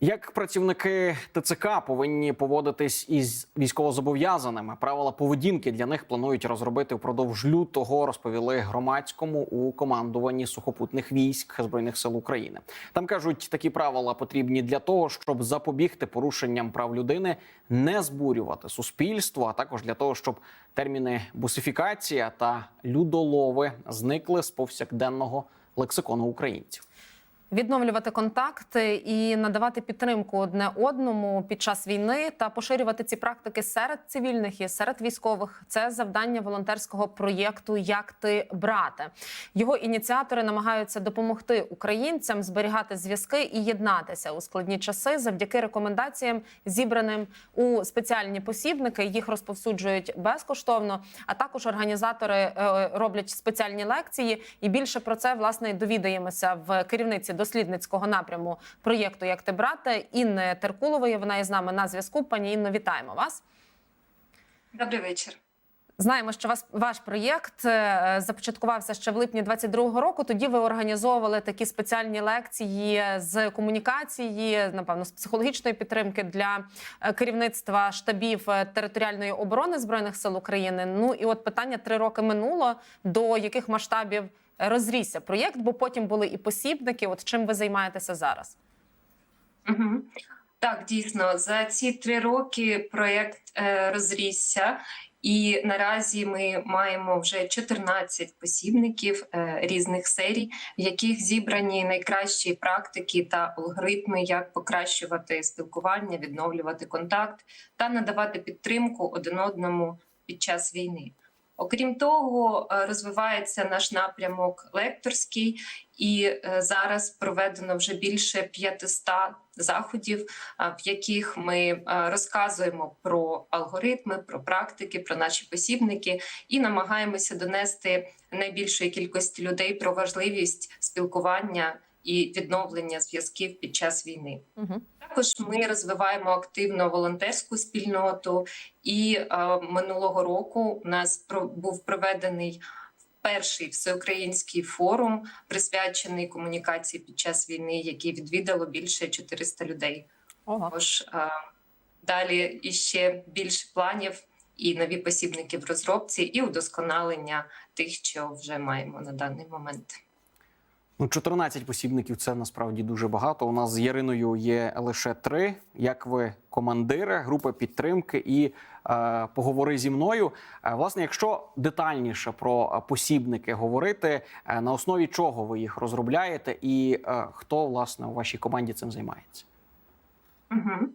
Як працівники ТЦК повинні поводитись із військовозобов'язаними? Правила поведінки для них планують розробити впродовж лютого. Розповіли громадському у командуванні сухопутних військ збройних сил України. Там кажуть, такі правила потрібні для того, щоб запобігти порушенням прав людини, не збурювати суспільство, а також для того, щоб терміни бусифікація та людолови зникли з повсякденного лексикону українців. Відновлювати контакти і надавати підтримку одне одному під час війни та поширювати ці практики серед цивільних і серед військових це завдання волонтерського проєкту Як ти брате. Його ініціатори намагаються допомогти українцям зберігати зв'язки і єднатися у складні часи завдяки рекомендаціям, зібраним у спеціальні посібники. Їх розповсюджують безкоштовно. А також організатори е, роблять спеціальні лекції. І більше про це власне довідаємося в керівниці дослідницького напряму проєкту Як ти брате Інни Теркулової. Вона із нами на зв'язку. Пані Інно, вітаємо вас. Добрий вечір. Знаємо, що вас ваш проєкт е, започаткувався ще в липні 22-го року. Тоді ви організовували такі спеціальні лекції з комунікації, напевно, з психологічної підтримки для е, керівництва штабів е, територіальної оборони збройних сил України. Ну і от питання три роки минуло. До яких масштабів розрісся проєкт? Бо потім були і посібники. От чим ви займаєтеся зараз? Угу. Так, дійсно, за ці три роки проєкт е, розрісся, і наразі ми маємо вже 14 посібників е, різних серій, в яких зібрані найкращі практики та алгоритми, як покращувати спілкування, відновлювати контакт та надавати підтримку один одному під час війни. Окрім того, е, розвивається наш напрямок лекторський, і е, зараз проведено вже більше 500 заходів, е, в яких ми розказуємо про алгоритми, про практики, про наші посібники і намагаємося донести найбільшої кількості людей про важливість спілкування і відновлення зв'язків під час війни. Угу. Також ми розвиваємо активно волонтерську спільноту, і е, минулого року у нас про був проведений перший всеукраїнський форум, присвячений комунікації під час війни, який відвідало більше 400 людей. Ого. Тож е, далі іще більше планів і нові посібники в розробці, і удосконалення тих, що вже маємо на даний момент. Ну, 14 посібників це насправді дуже багато. У нас з Яриною є лише три. Як ви командири, групи підтримки і е, поговори зі мною. Е, власне, якщо детальніше про е, посібники говорити, е, на основі чого ви їх розробляєте, і е, хто власне у вашій команді цим займається? Угу.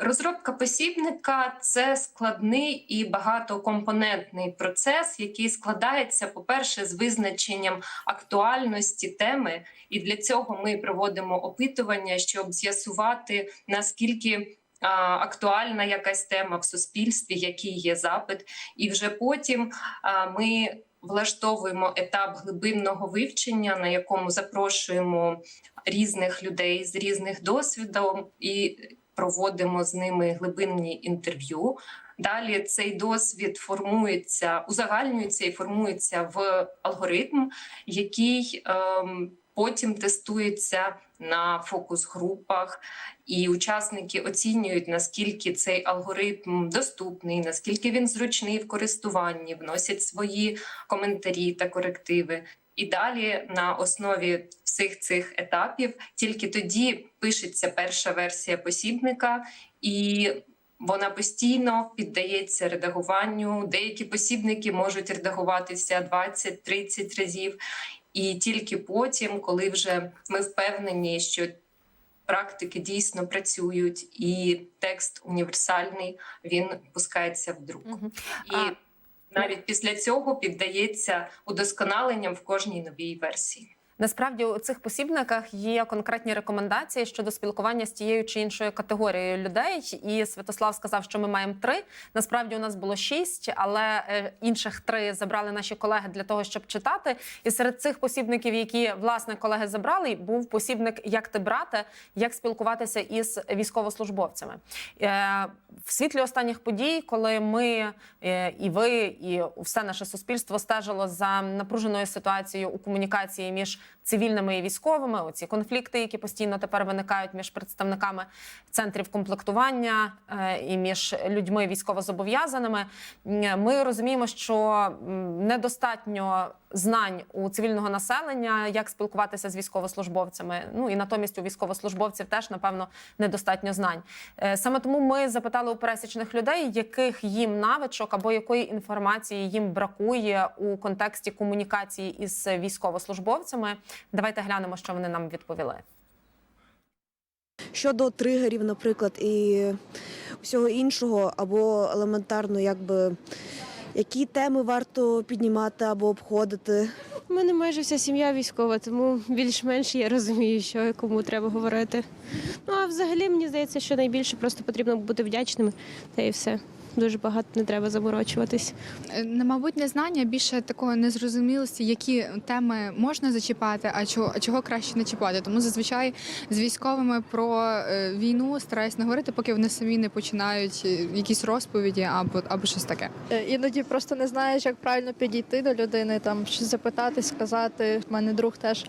Розробка посібника це складний і багатокомпонентний процес, який складається, по-перше, з визначенням актуальності теми, і для цього ми проводимо опитування, щоб з'ясувати наскільки актуальна якась тема в суспільстві, який є запит, і вже потім ми влаштовуємо етап глибинного вивчення, на якому запрошуємо різних людей з різних досвідом і проводимо з ними глибинні інтерв'ю. Далі цей досвід формується, узагальнюється і формується в алгоритм, який ем, потім тестується на фокус-групах, і учасники оцінюють наскільки цей алгоритм доступний, наскільки він зручний в користуванні, вносять свої коментарі та корективи. І далі на основі всіх цих етапів тільки тоді пишеться перша версія посібника, і вона постійно піддається редагуванню. Деякі посібники можуть редагуватися 20-30 разів. І тільки потім, коли вже ми впевнені, що практики дійсно працюють, і текст універсальний, він пускається в друк. Угу. І навіть після цього піддається удосконаленням в кожній новій версії. Насправді у цих посібниках є конкретні рекомендації щодо спілкування з тією чи іншою категорією людей. І Святослав сказав, що ми маємо три. Насправді у нас було шість, але е, інших три забрали наші колеги для того, щоб читати. І серед цих посібників, які власне колеги забрали, був посібник Як ти брате, як спілкуватися із військовослужбовцями. Е, В світлі останніх подій, коли ми е, і ви, і все наше суспільство стежило за напруженою ситуацією у комунікації між цивільними і військовими. Оці конфлікти, які постійно тепер виникають між представниками центрів комплектування е, і між людьми військовозобов'язаними. Ми розуміємо, що недостатньо знань у цивільного населення, як спілкуватися з військовослужбовцями. Ну і натомість у військовослужбовців теж напевно недостатньо знань. Е, Саме тому ми запитали у пересічних людей, яких їм навичок або якої інформації їм бракує у контексті комунікації із військовослужбовцями. Давайте глянемо, що вони нам відповіли. Щодо тригерів, наприклад, і всього іншого, або елементарно, якби які теми варто піднімати або обходити. У мене майже вся сім'я військова, тому більш-менш я розумію, що і кому треба говорити. Ну а взагалі мені здається, що найбільше просто потрібно бути вдячними, та і все. Дуже багато не треба заморочуватись. Е, Не, мабуть, не знання, більше такої незрозумілості, які теми можна зачіпати, а чого, а чого краще не чіпати. Тому зазвичай з військовими про е, війну стараюсь не говорити, поки вони самі не починають е, якісь розповіді або, або щось таке. Іноді просто не знаєш, як правильно підійти до людини, там щось запитати, сказати. У мене друг теж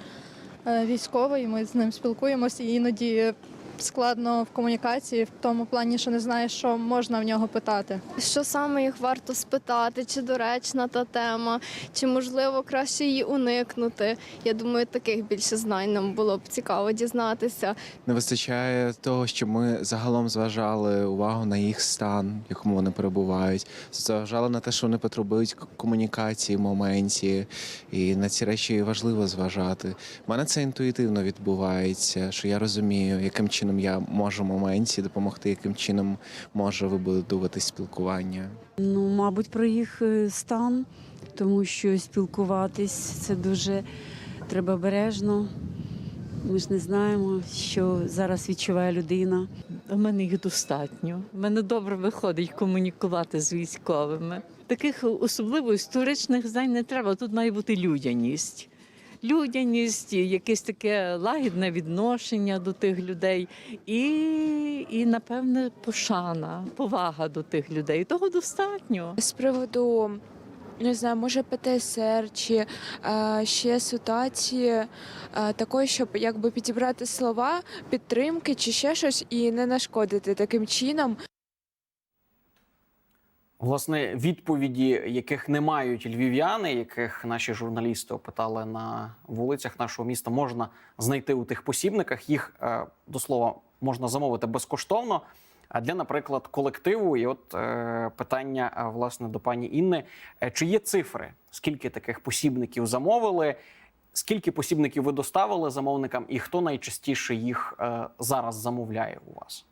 військовий, ми з ним спілкуємося, і іноді складно в комунікації, в тому плані, що не знаєш, що можна в нього питати. Що саме їх варто спитати, чи доречна та тема, чи можливо краще її уникнути. Я думаю, таких більше знань нам було б цікаво дізнатися. Не вистачає того, що ми загалом зважали увагу на їх стан, в якому вони перебувають. Зважали на те, що вони потребують комунікації в моменті, і на ці речі важливо зважати. У мене це інтуїтивно відбувається, що я розумію, яким чином я можу в моменті допомогти, яким чином може вибудувати спілкування. Ну, мабуть, про їх е, стан, тому що спілкуватись це дуже треба бережно. Ми ж не знаємо, що зараз відчуває людина. У мене їх достатньо. У мене добре виходить комунікувати з військовими. Таких особливо історичних знань не треба. Тут має бути людяність. Людяність, якесь таке лагідне відношення до тих людей, і, і напевне, пошана, повага до тих людей. Того достатньо. З приводу не знаю, може ПТСР чи е, ще ситуації е, такої, щоб якби підібрати слова підтримки чи ще щось і не нашкодити таким чином. Власне, відповіді, яких не мають львів'яни, яких наші журналісти опитали на вулицях нашого міста, можна знайти у тих посібниках. Їх е, до слова можна замовити безкоштовно. А для, наприклад, колективу, і от е, питання е, власне до пані Інни: чи є цифри? Скільки таких посібників замовили? Скільки посібників ви доставили замовникам, і хто найчастіше їх зараз замовляє у вас?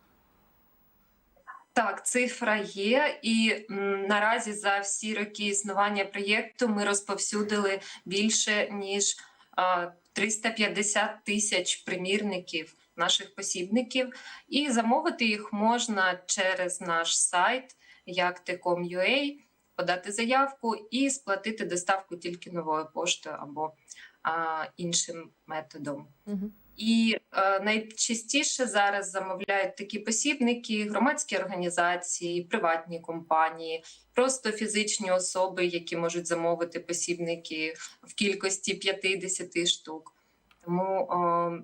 Так, цифра є, і наразі за всі роки існування проєкту ми розповсюдили більше ніж а, 350 тисяч примірників наших посібників, і замовити їх можна через наш сайт як.com.ua, подати заявку і сплатити доставку тільки новою поштою або а, іншим методом. І е, найчастіше зараз замовляють такі посібники громадські організації, приватні компанії, просто фізичні особи, які можуть замовити посібники в кількості 50 штук. Тому е,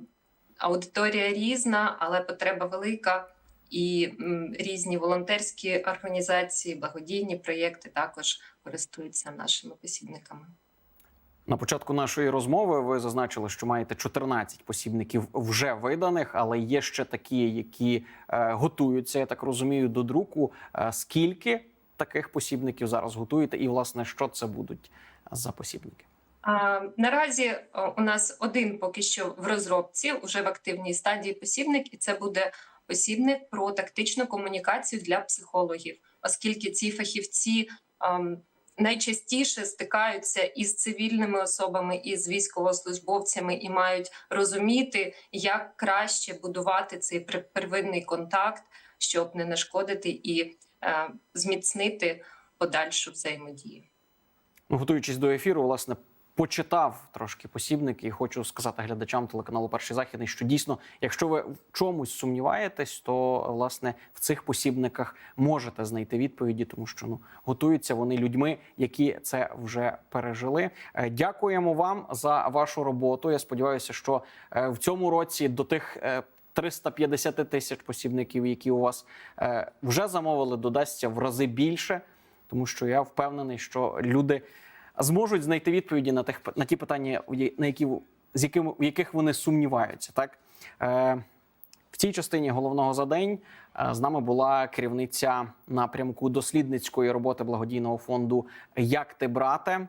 аудиторія різна, але потреба велика. І м, різні волонтерські організації, благодійні проєкти також користуються нашими посібниками. На початку нашої розмови ви зазначили, що маєте 14 посібників вже виданих, але є ще такі, які е, готуються, я так розумію, до друку. Е, скільки таких посібників зараз готуєте, і власне що це будуть за посібники? А, наразі у нас один поки що в розробці, уже в активній стадії посібник, і це буде посібник про тактичну комунікацію для психологів, оскільки ці фахівці ам, найчастіше стикаються із цивільними особами, із військовослужбовцями і мають розуміти, як краще будувати цей пер- первинний контакт, щоб не нашкодити і е, зміцнити подальшу взаємодію. Ну, готуючись до ефіру, власне, почитав трошки посібник і хочу сказати глядачам телеканалу Перший західний, що дійсно, якщо ви в чомусь сумніваєтесь, то власне в цих посібниках можете знайти відповіді, тому що ну готуються вони людьми, які це вже пережили. Е, Дякуємо вам за вашу роботу. Я сподіваюся, що е, в цьому році до тих. е, 350 тисяч посібників, які у вас е, вже замовили, додасться в рази більше, тому що я впевнений, що люди зможуть знайти відповіді на тих на ті питання, на які з якими в яких вони сумніваються. Так е, в цій частині головного за день е, з нами була керівниця напрямку дослідницької роботи благодійного фонду Як ти брате